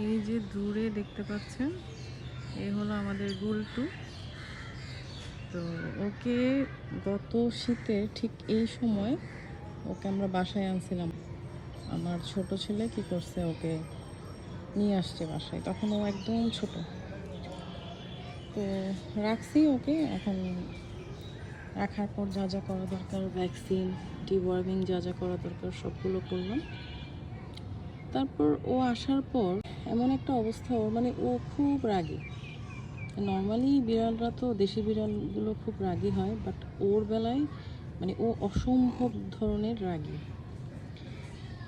এই যে দূরে দেখতে পাচ্ছেন এই হলো আমাদের গুলটু। তো ওকে গত শীতে ঠিক এই সময় ওকে আমরা বাসায় আনছিলাম। আমার ছোট ছেলে কি করছে, ওকে নিয়ে আসছে বাসায়। তখন ও একদম ছোট। তো রাখছি ওকে, এখন রাখার পর যা যা করা দরকার ভ্যাকসিন ডিওয়ার্মিং যা যা করা দরকার, সবগুলো করলাম। তারপর ও আসার পর এমন একটা অবস্থা ওর মানে ও খুব রাগী। নর্মালি বিড়ালরা তো, দেশি বিড়ালগুলো খুব রাগী হয় বাট ওর বেলায় মানে ও অসম্ভব ধরনের রাগী।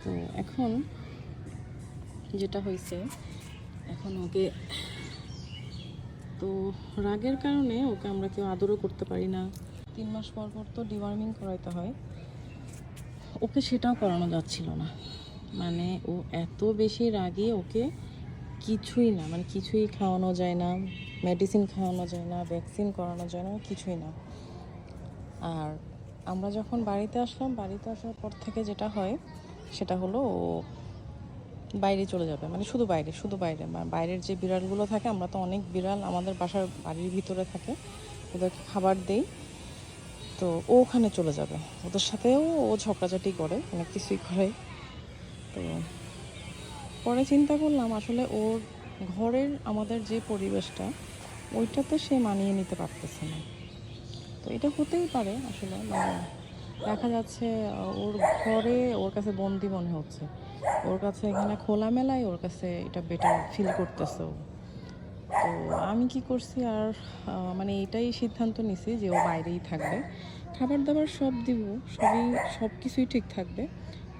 তো এখন যেটা হয়েছে, এখন ওকে, তো রাগের কারণে ওকে আমরা কেউ আদরও করতে পারি না। তিন মাস পর পর তো ডিওয়ার্মিং করাইতে হয়। ওকে সেটাও করানো যাচ্ছিল না। মানে ও এত বেশি রাগে, ওকে কিছুই না মানে কিছুই খাওয়ানো যায় না মেডিসিন খাওয়ানো যায় না ভ্যাকসিন করানো যায় না কিছুই না। আর আমরা যখন বাড়িতে আসলাম, বাড়িতে আসার পর থেকে যেটা হয়, সেটা হলো ও বাইরে চলে যাবে মানে শুধু বাইরে শুধু বাইরে। মানে বাইরের যে বিড়ালগুলো থাকে, আমরা তো অনেক বিড়াল আমাদের বাসার বাড়ির ভিতরে থাকে, ওদেরকে খাবার দেই, তো ও ওখানে চলে যাবে। ওদের সাথেও ও ঝগড়াঝাটি করে, অনেক কিছুই করে, তো পরে চিন্তা করলাম আসলে ওর ঘরের আমাদের যে পরিবেশটা ওইটাতে সে মানিয়ে নিতে পারতেছে না। তো এটা হতেই পারে আসলে মানে দেখা যাচ্ছে ওর ঘরে ওর কাছে বন্দি মনে হচ্ছে। ওর কাছে এখানে খোলামেলায় ওর কাছে এটা বেটার ফিল করতেছে ও। তো আমি কি করছি আর মানে এটাই সিদ্ধান্ত নিছি যে ও বাইরেই থাকবে। খাবার দাবার সব দিব, সবই সব কিছুই ঠিক থাকবে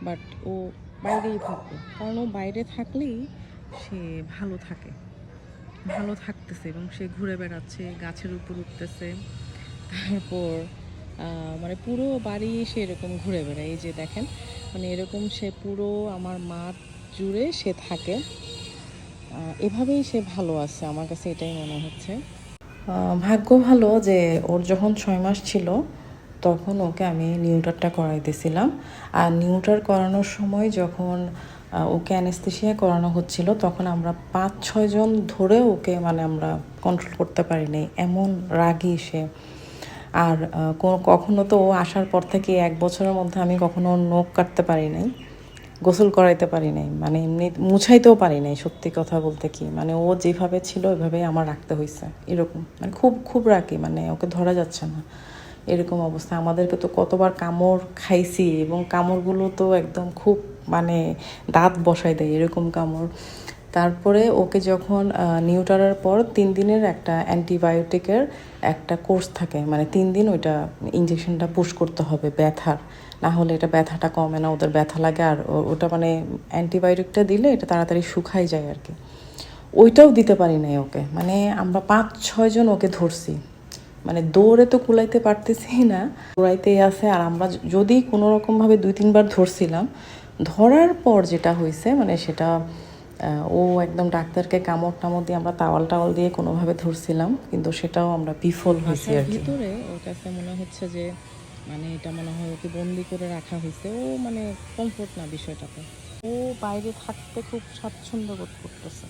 বাট ও বাইরেই থাকবে। কারণ ও বাইরে থাকলেই সে ভালো থাকে। ভালো থাকতেছে এবং সে ঘুরে বেড়াচ্ছে, গাছের উপর উঠতেছে। তারপর মানে পুরো বাড়ি সে এরকম ঘুরে বেড়ায়। এই যে দেখেন মানে এরকম সে পুরো আমার মাঠ জুড়ে সে থাকে। এভাবেই সে ভালো আছে, আমার কাছে এটাই মনে হচ্ছে। ভাগ্য ভালো যে ওর যখন ছয় মাস ছিল তখন ওকে আমি নিউটারটা করাইতেছিলাম আর নিউটার করানোর সময় যখন ওকে অ্যানেস্থেশিয়া করানো হচ্ছিল, তখন আমরা পাঁচ ছয়জন ধরে ওকে মানে আমরা কন্ট্রোল করতে পারিনি। এমন রাগী সে। আর কখনো তো ও আসার পর থেকে এক বছরের মধ্যে আমি কখনো নখ কাটতে পারি নাই গোসল করাইতে পারি নাই মানে এমনি মুছাইতেও পারি নাই সত্যি কথা বলতে কি। মানে ও যেভাবে ছিল, ওইভাবেই আমার রাখতে হয়েছে এরকম। মানে খুব খুব রাখি মানে ওকে ধরা যাচ্ছে না। এরকম অবস্থা। আমাদেরকে তো কতবার কামড় খাইছি এবং কামড়গুলো তো একদম খুব মানে দাঁত বসাই দেয় এরকম কামড়। তারপরে ওকে যখন নিউটারের পর তিন দিনের একটা অ্যান্টিবায়োটিকের একটা কোর্স থাকে। মানে তিন দিন ওইটা ইঞ্জেকশনটা পুশ করতে হবে ব্যথার। না হলে এটা ব্যথাটা কমে না, ওদের ব্যথা লাগে আর ওটা মানে অ্যান্টিবায়োটিকটা দিলে এটা তাড়াতাড়ি শুকাই যায় আর কি। ওইটাও দিতে পারি নাই ওকে। মানে আমরা পাঁচ ছয়জন ওকে ধরছি। মানে দৌড়ে তো কুলাইতে পারতেছি না কুলাইতেই আছে। আর আমরা যদি কোনো রকমভাবে দুই তিনবার ধরছিলাম ধরার পর যেটা হয়েছে মানে সেটা ও একদম ডাক্তারকে কামড় টামড় দিয়ে আমরা তাওয়াল টাওয়াল দিয়ে কোনোভাবে ধরছিলাম কিন্তু সেটাও আমরা বিফল হয়েছি আর ভিতরে ওর কাছে মনে হচ্ছে যে মানে এটা মনে হয় ওকে বন্দি করে রাখা হয়েছে ও মানে কমফোর্ট না বিষয়টাতে। ও বাইরে থাকতে খুব স্বাচ্ছন্দ্য বোধ করতেছে।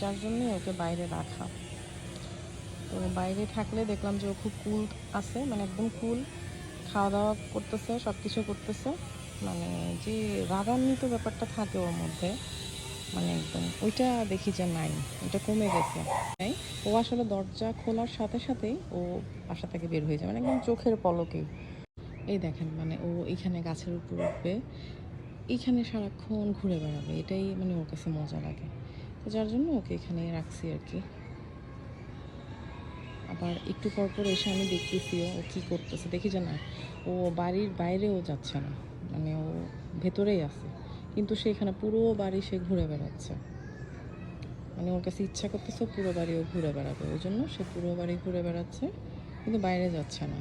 যার জন্যই ওকে বাইরে রাখা। তো বাইরে থাকলে দেখলাম যে ও খুব কুল আছে মানে একদম কুল খাওয়া দাওয়া করতেছে সব কিছু করতেছে। মানে যে রাগান্বিত ব্যাপারটা থাকে ওর মধ্যে মানে একদম ওইটা দেখি যে নাই, ওইটা কমে গেছে। তাই ও আসলে দরজা খোলার সাথে সাথেই ও বাসা থেকে বের হয়ে যায় মানে একদম চোখের পলকেই এই দেখেন মানে ও এখানে গাছের উপর উঠবে এইখানে সারাক্ষণ ঘুরে বেড়াবে, এটাই মানে ওর কাছে মজা লাগে। তো যার জন্য ওকে এখানে রাখছি আর কি। আবার একটু পর পর এসে আমি দেখতেছি ও কী করতেছে। দেখি যে না, ও বাড়ির বাইরেও যাচ্ছে না মানে ও ভেতরেই আছে। কিন্তু সে এখানে পুরো বাড়ি সে ঘুরে বেড়াচ্ছে। মানে ওর কাছে ইচ্ছা করতেছে পুরো বাড়ি ও ঘুরে বেড়াবে। ওই জন্য সে পুরো বাড়ি ঘুরে বেড়াচ্ছে, কিন্তু বাইরে যাচ্ছে না।